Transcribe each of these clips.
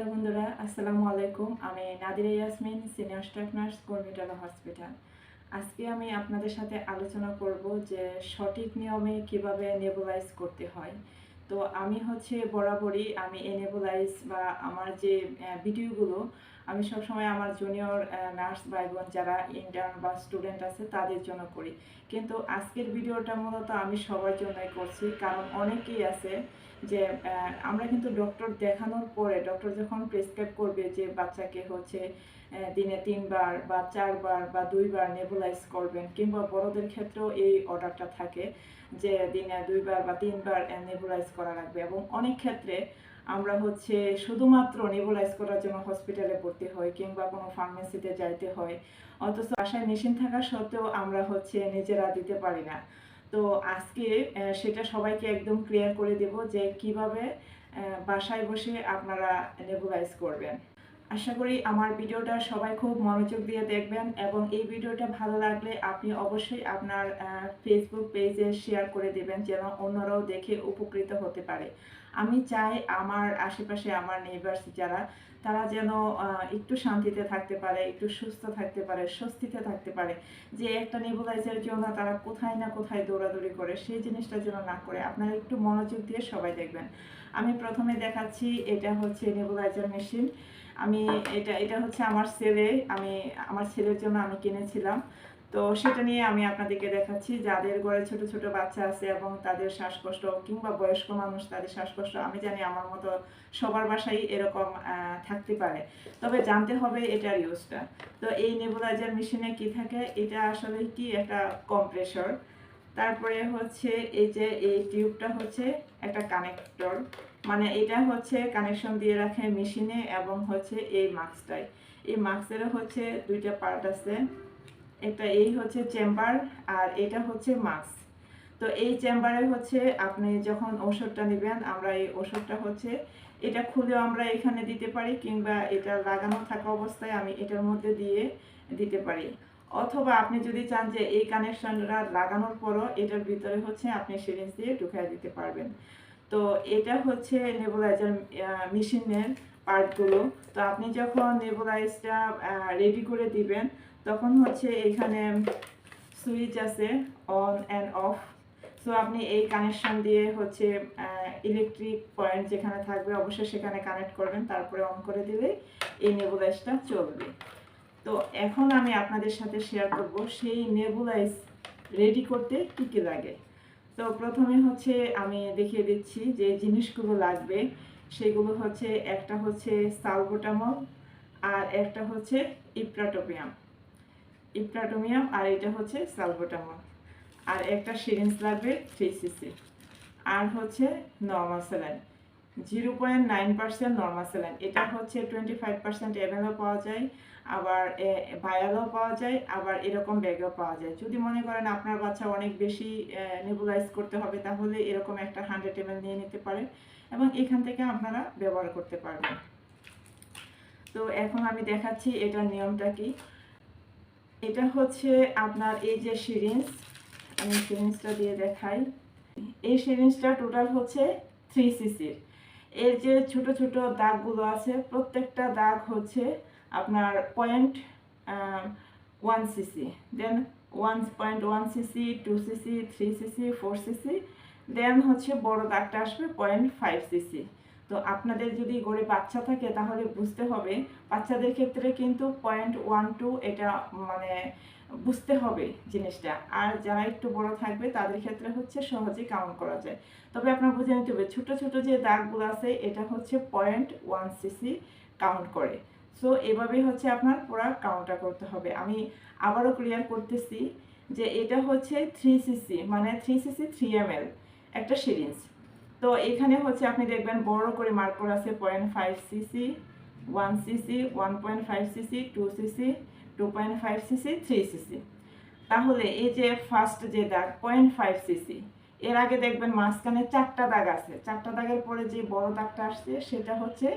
Hello বন্ধুরা, আসসালামু আলাইকুম। আমি Nadira Yasmin senior staff nurse Kurmitola hospital আজকে আমি আপনাদের সাথে আলোচনা করব যে সঠিক নিয়মে কীভাবে নেবুলাইজ করতে হয়। তো আমি হচ্ছে বরাবরই আমি এই নেবুলাইজ বা আমার যে ভিডিওগুলো আমি সবসময় আমার জুনিয়র নার্স ভাই বোন যারা ইন্টার্ন বা স্টুডেন্ট আছে তাদের জন্য করি। কিন্তু আজকের ভিডিওটা মূলত আমি সবার জন্যই করছি, কারণ অনেকেই আছে যে আমরা কিন্তু ডক্টর দেখানোর পরে ডক্টর যখন প্রেসক্রাইব করবে যে, বাচ্চাকে হচ্ছে দিনে তিনবার বা চারবার বা দুইবার নেবুলাইজ করবেন কিংবা বড়দের ক্ষেত্রেও এই অর্ডারটা থাকে যে, দিনে দুইবার বা তিনবার নেবুলাইজ করা লাগবে। এবং অনেক ক্ষেত্রে আমরা হচ্ছে শুধুমাত্র নেবুলাইজ করার জন্য হসপিটালে ভর্তি হয় কিংবা কোনো ফার্মেসিতে যাইতে হয়। অথচ আশায় মেশিন থাকা সত্ত্বেও আমরা হচ্ছে নিজেরা দিতে পারি না। তো আজকে সেটা সবাইকে একদম ক্লিয়ার করে দেব যে কীভাবে বাসায় বসে আপনারা নেবুলাইজ করবেন। আশা করি আমার ভিডিওটা সবাই খুব মনোযোগ দিয়ে দেখবেন এবং এই ভিডিওটা ভালো লাগলে আপনি অবশ্যই আপনার ফেসবুক পেজে শেয়ার করে দেবেন যেন অন্যরাও দেখে উপকৃত হতে পারে। আমি চাই আমার আশেপাশে, আমার নেইবার্স যারা তারা যেন একটু শান্তিতে থাকতে পারে, একটু সুস্থ থাকতে পারে, স্বস্তিতে থাকতে পারে। যে একটা নেবুলাইজের জন্য তারা কোথায় না কোথায় দৌড়াদৌড়ি করে, সেই জিনিসটা যেন না করে। আপনারা একটু মনোযোগ দিয়ে সবাই দেখবেন। আমি প্রথমে দেখাচ্ছি, এটা হচ্ছে নেবুলাইজার মেশিন আমি এটা এটা হচ্ছে আমার ছেলে। আমি, আমার ছেলের জন্য আমি কিনেছিলাম। তো সেটা নিয়ে আমি আপনাদেরকে দেখাচ্ছি, যাদের ঘরে ছোট ছোট বাচ্চা আছে এবং তাদের শ্বাসকষ্ট কিংবা বয়স্ক মানুষ তাদের শ্বাসকষ্ট, আমি জানি আমার মতো সবার বাসায় এরকম থাকতে পারে। তবে জানতে হবে এটার ইউজটা তো এই নেবুলাইজার মেশিনে কি থাকে? এটা আসলে কি একটা কম্প্রেসর তারপরে হচ্ছে এই যে এই টিউবটা হচ্ছে একটা কানেক্টর মানে এটা হচ্ছে কানেকশন দিয়ে রাখে মেশিনে এবং হচ্ছে এই মাস্কটাই এই মাস্কেরও হচ্ছে দুইটা পার্ট আছে। একটা এই হচ্ছে চেম্বার আর এটা হচ্ছে মাস্ক। তো এই চেম্বারে হচ্ছে আপনি যখন ওষুধটা নেবেন, আমরা এই ওষুধটা হচ্ছে এটা খুলেও আমরা এখানে দিতে পারি কিংবা এটা লাগানো থাকা অবস্থায় আমি এটার মধ্যে দিয়ে দিতে পারি। অথবা আপনি যদি চান যে এই কানেকশনটা লাগানোর পরও এটার ভিতরে হচ্ছে আপনি সিরিঞ্জ দিয়ে ঢুকিয়ে দিতে পারবেন। তো এটা হচ্ছে নেবুলাইজার মেশিনের পার্টগুলো। তো আপনি যখন নেবুলাইজটা রেডি করে দিবেন তখন হচ্ছে এখানে সুইচ আছে অন অ্যান্ড অফ সো আপনি এই কানেকশান দিয়ে হচ্ছে ইলেকট্রিক পয়েন্ট যেখানে থাকবে অবশ্যই সেখানে কানেক্ট করবেন, তারপরে অন করে দিলে এই নেবুলাইজটা চলবে। তো এখন আমি আপনাদের সাথে শেয়ার করব সেই নেবুলাইজ রেডি করতে কী কী লাগে। তো প্রথমে হচ্ছে আমি দেখিয়ে দিচ্ছি যে জিনিসগুলো লাগবে, সেগুলো হচ্ছে একটা হচ্ছে সালবোটামল আর একটা হচ্ছে ইপ্রাটোপিয়াম ইপ্রাটোমিয়াম আর এটা হচ্ছে সালবোটামল আর একটা সিরিঞ্জ লাগবে থ্রি আর হচ্ছে normal saline zero point nine percent normal saline এটা হচ্ছে টোয়েন্টি ফাইভ পার্সেন্ট এমএলও পাওয়া যায়, আবার ভায়ালও পাওয়া যায়, আবার এরকম ব্যাগও পাওয়া যায়। যদি মনে করেন আপনার বাচ্চা অনেক বেশি নেবুলাইজ করতে হবে, তাহলে এরকম একটা হান্ড্রেড এমএল নিয়ে নিতে পারেন এবং এখান থেকে আপনারা ব্যবহার করতে পারবেন। তো এখন আমি দেখাচ্ছি এটার নিয়মটা কি। এটা হচ্ছে আপনার এই যে সিরিঞ্জ, আমি সিরিঞ্জটা দিয়ে দেখাই। এই সিরিঞ্জটা টোটাল হচ্ছে থ্রি সিসির এর যে ছোট ছোট দাগগুলো আছে, প্রত্যেকটা দাগ হচ্ছে আপনার point one CC then one point one CC two CC three CC four CC then হচ্ছে বড় দাগটা আসবে পয়েন্ট ফাইভ সিসি তো আপনাদের যদি গড়ে বাচ্চা থাকে তাহলে বুঝতে হবে। বাচ্চাদের ক্ষেত্রে কিন্তু পয়েন্ট ওয়ান টু এটা মানে বুঝতে হবে জিনিসটা। আর যারা একটু বড় থাকবে তাদের ক্ষেত্রে হচ্ছে সহজেই কাউন্ট করা যায়। তবে আপনার বুঝে নিতে হবে, ছোটো ছোটো যে দাগগুলো আছে এটা হচ্ছে পয়েন্ট ওয়ান সিসি কাউন্ট করে। সো এভাবেই হচ্ছে আপনার পুরো কাউন্টটা করতে হবে। আমি আবারও ক্লিয়ার করতেছি যে এটা হচ্ছে থ্রি সিসি মানে থ্রি সিসি থ্রি এম একটা সিরিঞ্জ তো এখানে হচ্ছে আপনি দেখবেন বড় করে মার্ক করা আছে point five CC one CC one point five CC two CC two point five CC three CC তাহলে এই যে ফার্স্ট যে দাগ পয়েন্ট ফাইভ সিসি এর আগে দেখবেন মাঝখানে চারটা দাগ আছে। চারটা দাগের পরে যে বড় দাগটা আসছে, সেটা হচ্ছে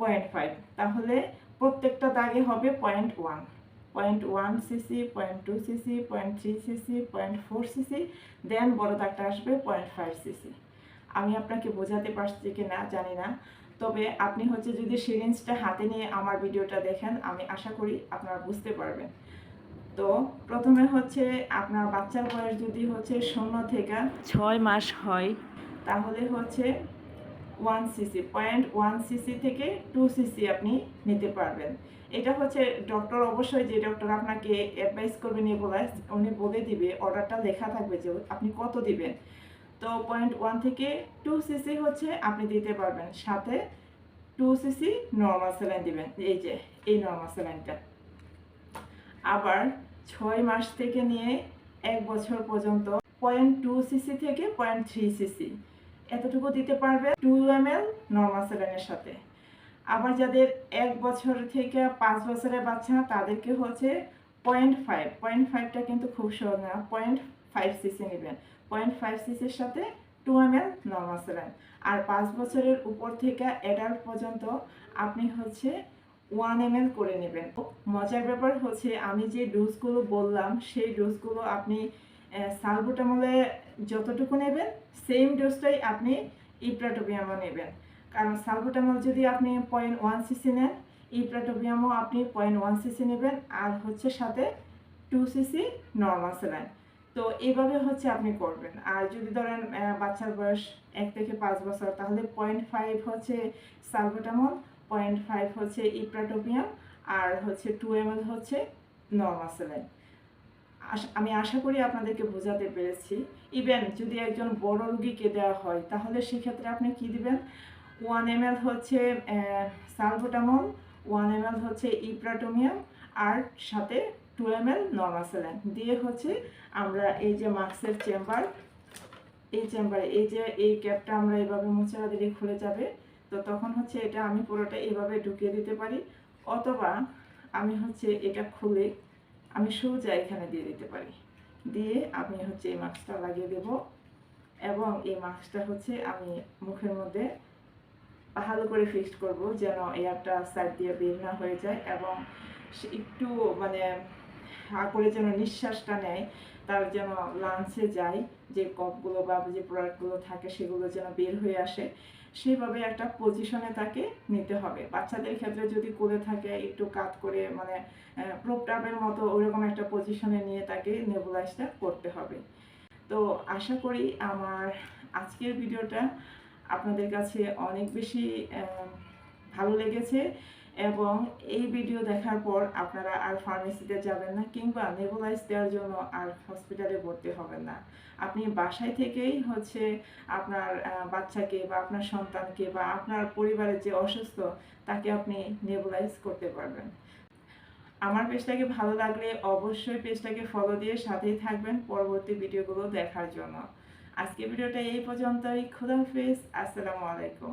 পয়েন্ট ফাইভ তাহলে প্রত্যেকটা দাগে হবে point one point one CC point two CC point three CC point four CC then বড় দাগটা আসবে পয়েন্ট ফাইভ সিসি আমি আপনাকে বোঝাতে পারছি কি না জানি না। তবে আপনি হচ্ছে যদি সিরিঞ্জটা হাতে নিয়ে আমার ভিডিওটা দেখেন আমি আশা করি আপনারা বুঝতে পারবেন। তো প্রথমে হচ্ছে আপনার বাচ্চার বয়স যদি হচ্ছে শূন্য থেকে ছয় মাস হয়। তাহলে হচ্ছে one CC point one CC থেকে টু সিসি আপনি নিতে পারবেন। এটা হচ্ছে ডক্টর অবশ্যই যে ডক্টর আপনাকে অ্যাডভাইস করবে নেবুলাইজ উনি বলে দিবে অর্ডারটা লেখা থাকবে যে আপনি কত দিবেন। তো পয়েন্ট ওয়ান থেকে টু সিসি হচ্ছে আপনি দিতে পারবেন। সাথে টু সিসি নর্মাল স্যালাইন দিবেন। এই যে, এই নর্মাল স্যালাইনটা আবার ছয় মাস থেকে নিয়ে এক বছর পর্যন্ত পয়েন্ট টু সিসি থেকে পয়েন্ট থ্রি সিসি এতটুকু দিতে পারবে টু এম এল নর্মাল স্যালাইনের সাথে। আবার যাদের এক বছর থেকে পাঁচ বছরের বাচ্চা, তাদেরকে হচ্ছে পয়েন্ট ফাইভ পয়েন্ট ফাইভটা কিন্তু খুব সহজ না। পয়েন্ট ফাইভ সিসি নেবেন। পয়েন্ট ফাইভ সিসির সাথে টু এম এল নর্মাল আর পাঁচ বছরের উপর থেকে অ্যাডাল্ট পর্যন্ত আপনি হচ্ছে ওয়ান এম করে নেবেন। মজার ব্যাপার হচ্ছে আমি যে ডোজগুলো বললাম, সেই ডোজগুলো আপনি সালবুটামলে যতটুকু নেবেন, সেম ডোজটাই আপনি ইপ্রাটোপিয়ামও নেবেন। কারণ সালবুটামল যদি আপনি পয়েন্ট ওয়ান সিসি নেন ইপ্রাটোপিয়ামও আপনি পয়েন্ট ওয়ান সিসি নেবেন, আর হচ্ছে সাথে টু সিসি নর্মাল স্যালাইন তো এইভাবে হচ্ছে আপনি করবেন। আর যদি ধরেন বাচ্চার বয়স এক থেকে পাঁচ বছর, তাহলে পয়েন্ট ফাইভ হচ্ছে সালবুটামল পয়েন্ট ফাইভ হচ্ছে ইপ্রাটোপিয়াম আর হচ্ছে টু এম হচ্ছে আশ- আমি আশা করি আপনাদেরকে বোঝাতে পেরেছি। ইভেন যদি একজন বড় রুগীকে দেওয়া হয়, তাহলে সেক্ষেত্রে আপনি কি দিবেন? ওয়ান এম হচ্ছে সালবোটামল ওয়ান এম হচ্ছে ইপ্রাটোমিয়াম আর সাথে two M L normal saline দিয়ে হচ্ছে আমরা এই যে মাস্কের চেম্বার, এই চেম্বারে, এই যে এই ক্যাপটা আমরা এইভাবে মুছে দিলে খুলে যাবে, তো তখন হচ্ছে এটা আমি পুরোটা এইভাবে ঢুকিয়ে দিতে পারি, অথবা আমি হচ্ছে এটা খুলে আমি সোজা এখানে দিয়ে দিতে পারি। দিয়ে আমি হচ্ছে এই মাস্কটা লাগিয়ে দেব এবং এই মাস্কটা হচ্ছে আমি মুখের মধ্যে ভালো করে ফিক্সড করব যেন এয়ারটা সাইড দিয়ে বের না হয়ে যায় এবং একটু মানে হা করে যেন নিঃশ্বাসটা নেয়, তার যেন লাঞ্চে যায়, যে কপগুলো বা যে প্রোডাক্টগুলো থাকে সেগুলো যেন বের হয়ে আসে, সেভাবে একটা পজিশনে তাকে নিতে হবে। বাচ্চাদের ক্ষেত্রে যদি করে থাকে, একটু কাত করে মানে প্রোপটাপের মতো ওইরকম একটা পজিশনে নিয়ে তাকে নেবুলাইজটা করতে হবে। তো আশা করি আমার আজকের ভিডিওটা আপনাদের কাছে অনেক বেশি ভালো লেগেছে। এবং এই ভিডিও দেখার পর আপনারা আর ফার্মেসিতে যাবেন না কিংবা নেবুলাইজ দেওয়ার জন্য আর হসপিটালে ভর্তি হবেন না। আপনি বাসায় থেকেই হচ্ছে আপনার বাচ্চাকে বা আপনার সন্তানকে বা আপনার পরিবারের যে অসুস্থ, তাকে আপনি নেবুলাইজ করতে পারবেন। আমার পেজটাকে ভালো লাগলে অবশ্যই পেজটাকে ফলো দিয়ে সাথেই থাকবেন পরবর্তী ভিডিওগুলো দেখার জন্য। আজকে ভিডিওটা এই পর্যন্তই। খুদাহাফিজ আসসালামু আলাইকুম।